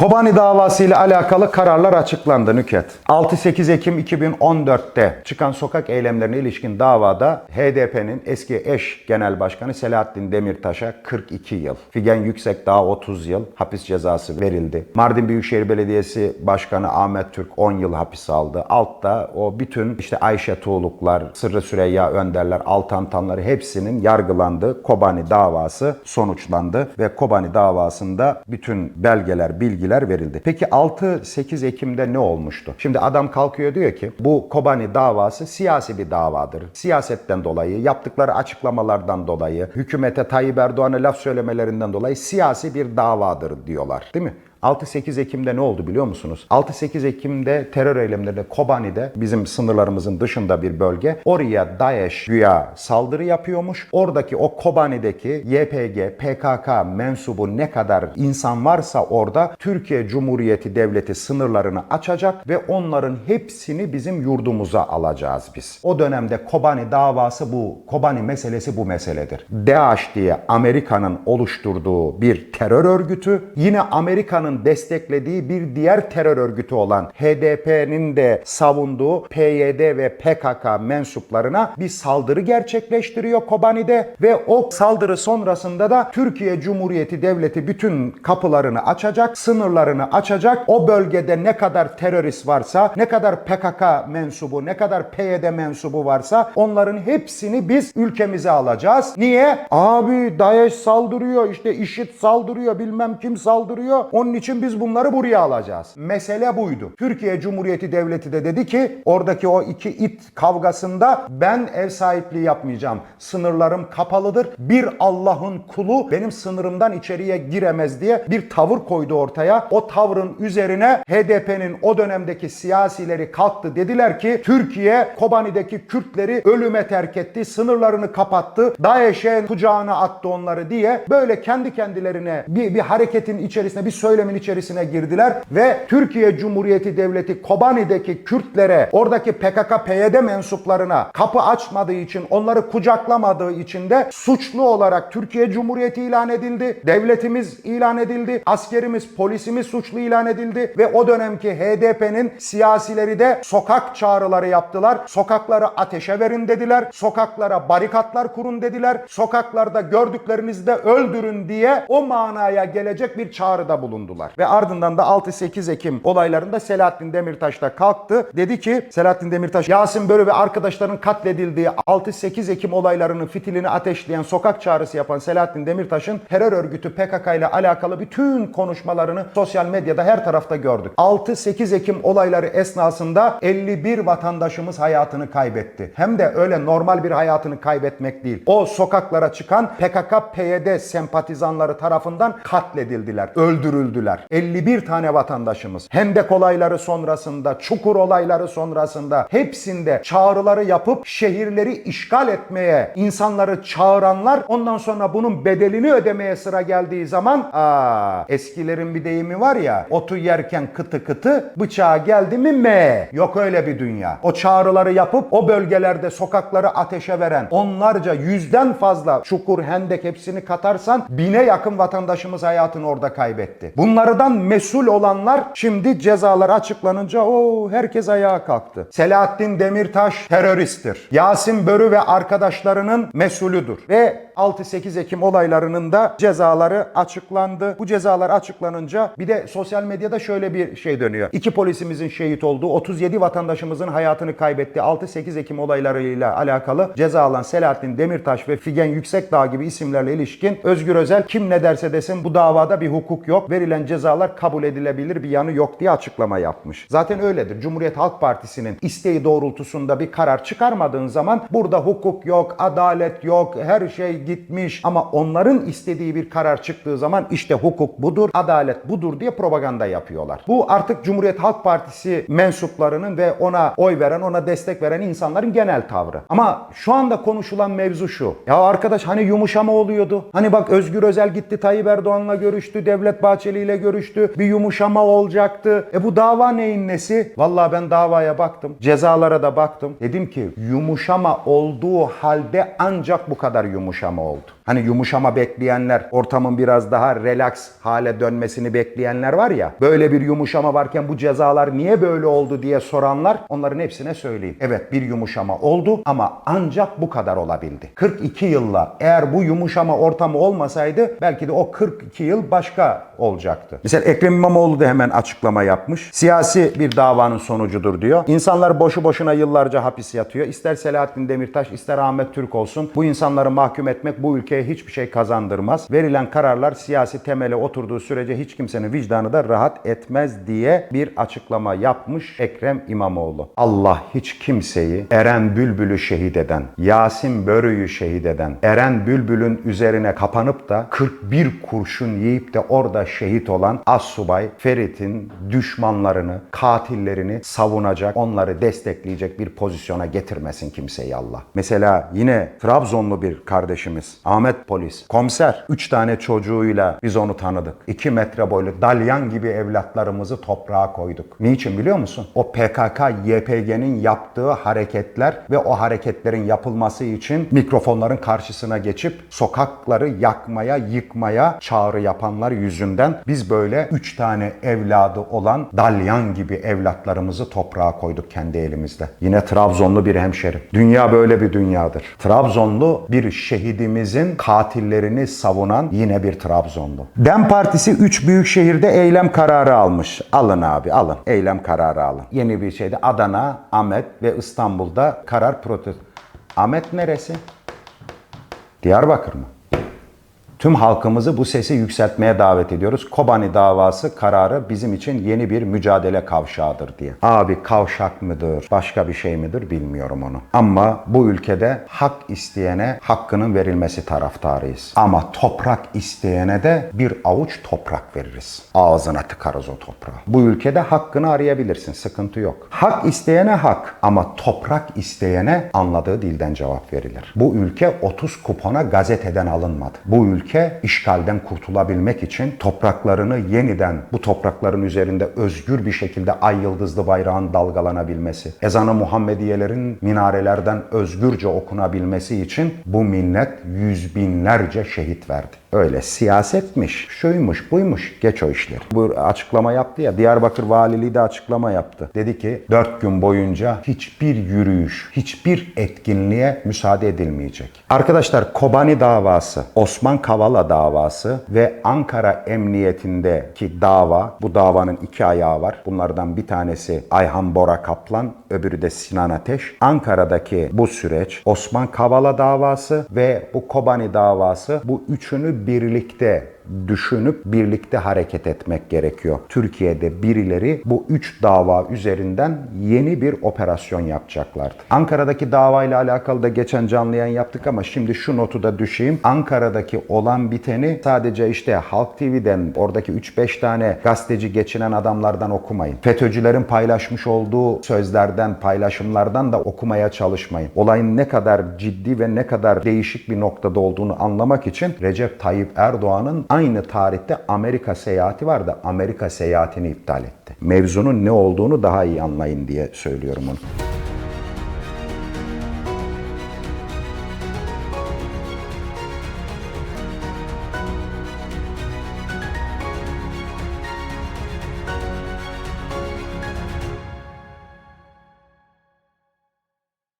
Kobani davası ile alakalı kararlar açıklandı Nüket. 6-8 Ekim 2014'te çıkan sokak eylemlerine ilişkin davada HDP'nin eski eş genel başkanı Selahattin Demirtaş'a 42 yıl, Figen Yüksekdağ 30 yıl hapis cezası verildi. Mardin Büyükşehir Belediyesi Başkanı Ahmet Türk 10 yıl hapis aldı. Altta o bütün işte Ayşe Tuğluklar, Sırrı Süreyya Önderler, Altan Tanları hepsinin yargılandığı Kobani davası sonuçlandı ve Kobani davasında bütün belgeler, bilgiler verildi. Peki 6-8 Ekim'de ne olmuştu? Şimdi adam kalkıyor diyor ki bu Kobani davası siyasi bir davadır. Siyasetten dolayı, yaptıkları açıklamalardan dolayı, hükümete Tayyip Erdoğan'a laf söylemelerinden dolayı siyasi bir davadır diyorlar. Değil mi? 6-8 Ekim'de ne oldu biliyor musunuz? 6-8 Ekim'de terör eylemlerinde Kobani'de bizim sınırlarımızın dışında bir bölge. Oraya DAEŞ güya saldırı yapıyormuş. Oradaki o Kobani'deki YPG, PKK mensubu ne kadar insan varsa orada Türkiye Cumhuriyeti Devleti sınırlarını açacak ve onların hepsini bizim yurdumuza alacağız biz. O dönemde Kobani davası bu, Kobani meselesi bu meseledir. DAEŞ diye Amerika'nın oluşturduğu bir terör örgütü, yine Amerika'nın desteklediği bir diğer terör örgütü olan HDP'nin de savunduğu PYD ve PKK mensuplarına bir saldırı gerçekleştiriyor Kobani'de ve o saldırı sonrasında da Türkiye Cumhuriyeti Devleti bütün kapılarını açacak, sınırlarını açacak. O bölgede ne kadar terörist varsa, ne kadar PKK mensubu, ne kadar PYD mensubu varsa onların hepsini biz ülkemize alacağız. Niye? Abi DAEŞ saldırıyor, işte IŞİD saldırıyor, bilmem kim saldırıyor. Onun için biz bunları buraya alacağız. Mesele buydu. Türkiye Cumhuriyeti Devleti de dedi ki oradaki o iki it kavgasında ben ev sahipliği yapmayacağım. Sınırlarım kapalıdır. Bir Allah'ın kulu benim sınırımdan içeriye giremez diye bir tavır koydu ortaya. O tavrın üzerine HDP'nin o dönemdeki siyasileri kalktı. Dediler ki Türkiye Kobani'deki Kürtleri ölüme terk etti. Sınırlarını kapattı. DAEŞ'e kucağına attı onları diye böyle kendi kendilerine bir, bir hareketin içerisine bir söylemin içerisine girdiler ve Türkiye Cumhuriyeti Devleti Kobani'deki Kürtlere oradaki PKK PYD mensuplarına kapı açmadığı için onları kucaklamadığı için de suçlu olarak Türkiye Cumhuriyeti ilan edildi. Devletimiz ilan edildi. Askerimiz, polisimiz suçlu ilan edildi ve o dönemki HDP'nin siyasileri de sokak çağrıları yaptılar. Sokakları ateşe verin dediler. Sokaklara barikatlar kurun dediler. Sokaklarda gördüklerinizi de öldürün diye o manaya gelecek bir çağrıda bulundular. Ve ardından da 6-8 Ekim olaylarında Selahattin Demirtaş da kalktı. Dedi ki Selahattin Demirtaş, Yasin Börü ve arkadaşların katledildiği 6-8 Ekim olaylarının fitilini ateşleyen sokak çağrısı yapan Selahattin Demirtaş'ın terör örgütü PKK ile alakalı bütün konuşmalarını sosyal medyada her tarafta gördük. 6-8 Ekim olayları esnasında 51 vatandaşımız hayatını kaybetti. Hem de öyle normal bir hayatını kaybetmek değil. O sokaklara çıkan PKK PYD sempatizanları tarafından katledildiler, öldürüldüler. 51 tane vatandaşımız. Hendek olayları sonrasında, Çukur olayları sonrasında hepsinde çağrıları yapıp şehirleri işgal etmeye insanları çağıranlar ondan sonra bunun bedelini ödemeye sıra geldiği zaman aa eskilerin bir deyimi var ya otu yerken kıtı kıtı bıçağa geldi mi me yok öyle bir dünya. O çağrıları yapıp o bölgelerde sokakları ateşe veren onlarca yüzden fazla çukur hendek hepsini katarsan bine yakın vatandaşımız hayatını orada kaybetti. Bunlardan mesul olanlar şimdi cezalar açıklanınca o herkes ayağa kalktı. Selahattin Demirtaş teröristtir. Yasin Börü ve arkadaşlarının mesulüdür. Ve 6-8 Ekim olaylarının da cezaları açıklandı. Bu cezalar açıklanınca bir de sosyal medyada şöyle bir şey dönüyor. İki polisimizin şehit olduğu, 37 vatandaşımızın hayatını kaybettiği 6-8 Ekim olaylarıyla alakalı ceza alan Selahattin Demirtaş ve Figen Yüksekdağ gibi isimlerle ilişkin Özgür Özel kim ne derse desin bu davada bir hukuk yok. Verilen cezalar kabul edilebilir bir yanı yok diye açıklama yapmış. Zaten öyledir. Cumhuriyet Halk Partisi'nin isteği doğrultusunda bir karar çıkarmadığın zaman burada hukuk yok, adalet yok, her şey gitmiş ama onların istediği bir karar çıktığı zaman işte hukuk budur, adalet budur diye propaganda yapıyorlar. Bu artık Cumhuriyet Halk Partisi mensuplarının ve ona oy veren, ona destek veren insanların genel tavrı. Ama şu anda konuşulan mevzu şu. Ya arkadaş hani yumuşama oluyordu. Hani bak Özgür Özel gitti Tayyip Erdoğan'la görüştü, Devlet Bahçeli ile görüştü. Bir yumuşama olacaktı. E bu dava neyin nesi? Vallahi ben davaya baktım. Cezalara da baktım. Dedim ki yumuşama olduğu halde ancak bu kadar yumuşama oldu. Hani yumuşama bekleyenler, ortamın biraz daha relax hale dönmesini bekleyenler var ya. Böyle bir yumuşama varken bu cezalar niye böyle oldu diye soranlar onların hepsine söyleyeyim. Evet bir yumuşama oldu ama ancak bu kadar olabildi. 42 yılla eğer bu yumuşama ortamı olmasaydı belki de o 42 yıl başka olacaktı. Mesela Ekrem İmamoğlu da hemen açıklama yapmış. Siyasi bir davanın sonucudur diyor. İnsanlar boşu boşuna yıllarca hapis yatıyor. İster Selahattin Demirtaş ister Ahmet Türk olsun. Bu insanları mahkum etmek bu ülkeye hiçbir şey kazandırmaz. Verilen kararlar siyasi temele oturduğu sürece hiç kimsenin vicdanı da rahat etmez diye bir açıklama yapmış Ekrem İmamoğlu. Allah hiç kimseyi Eren Bülbül'ü şehit eden, Yasin Börü'yü şehit eden, Eren Bülbül'ün üzerine kapanıp da 41 kurşun yiyip de orada şehit olan Assubay Ferit'in düşmanlarını, katillerini savunacak, onları destekleyecek bir pozisyona getirmesin kimseyi Allah. Mesela yine Trabzonlu bir kardeşimiz Ahmet Polis, komiser, 3 tane çocuğuyla biz onu tanıdık. 2 metre boylu dalyan gibi evlatlarımızı toprağa koyduk. Niçin biliyor musun? O PKK, YPG'nin yaptığı hareketler ve o hareketlerin yapılması için mikrofonların karşısına geçip sokakları yakmaya, yıkmaya çağrı yapanlar yüzünden biz böyle 3 tane evladı olan dalyan gibi evlatlarımızı toprağa koyduk kendi elimizde. Yine Trabzonlu bir hemşerim. Dünya böyle bir dünyadır. Trabzonlu bir şehidimizin katillerini savunan yine bir Trabzonlu. DEM Partisi 3 büyük şehirde eylem kararı almış. Alın abi alın. Eylem kararı alın. Yeni bir şeyde Adana, Ahmet ve İstanbul'da karar protesto. Ahmet neresi? Diyarbakır mı? Tüm halkımızı bu sesi yükseltmeye davet ediyoruz. Kobani davası kararı bizim için yeni bir mücadele kavşağıdır diye. Abi kavşak mıdır, başka bir şey midir bilmiyorum onu. Ama bu ülkede hak isteyene hakkının verilmesi taraftarıyız. Ama toprak isteyene de bir avuç toprak veririz. Ağzına tıkarız o toprağı. Bu ülkede hakkını arayabilirsin, sıkıntı yok. Hak isteyene hak ama toprak isteyene anladığı dilden cevap verilir. Bu ülke 30 kupona gazeteden alınmadı. Bu ülke işgalden kurtulabilmek için topraklarını yeniden bu toprakların üzerinde özgür bir şekilde ay yıldızlı bayrağın dalgalanabilmesi, ezanı Muhammediyelerin minarelerden özgürce okunabilmesi için bu millet yüz binlerce şehit verdi. Öyle siyasetmiş, şuymuş, buymuş. Geç o işleri. Bu açıklama yaptı ya, Diyarbakır Valiliği de açıklama yaptı. Dedi ki 4 gün boyunca hiçbir yürüyüş, hiçbir etkinliğe müsaade edilmeyecek. Arkadaşlar Kobani davası, Osman Kavala davası ve Ankara Emniyetindeki dava, bu davanın iki ayağı var. Bunlardan bir tanesi Ayhan Bora Kaplan, öbürü de Sinan Ateş. Ankara'daki bu süreç, Osman Kavala davası ve bu Kobani davası bu üçünü birlikte düşünüp birlikte hareket etmek gerekiyor. Türkiye'de birileri bu üç dava üzerinden yeni bir operasyon yapacaklardı. Ankara'daki davayla alakalı da geçen canlı yayın yaptık ama şimdi şu notu da düşeyim. Ankara'daki olan biteni sadece işte Halk TV'den oradaki 3-5 tane gazeteci geçinen adamlardan okumayın. FETÖ'cülerin paylaşmış olduğu sözlerden, paylaşımlardan da okumaya çalışmayın. Olayın ne kadar ciddi ve ne kadar değişik bir noktada olduğunu anlamak için Recep Tayyip Erdoğan'ın aynı tarihte Amerika seyahati vardı. Amerika seyahatini iptal etti. Mevzunun ne olduğunu daha iyi anlayın diye söylüyorum onu.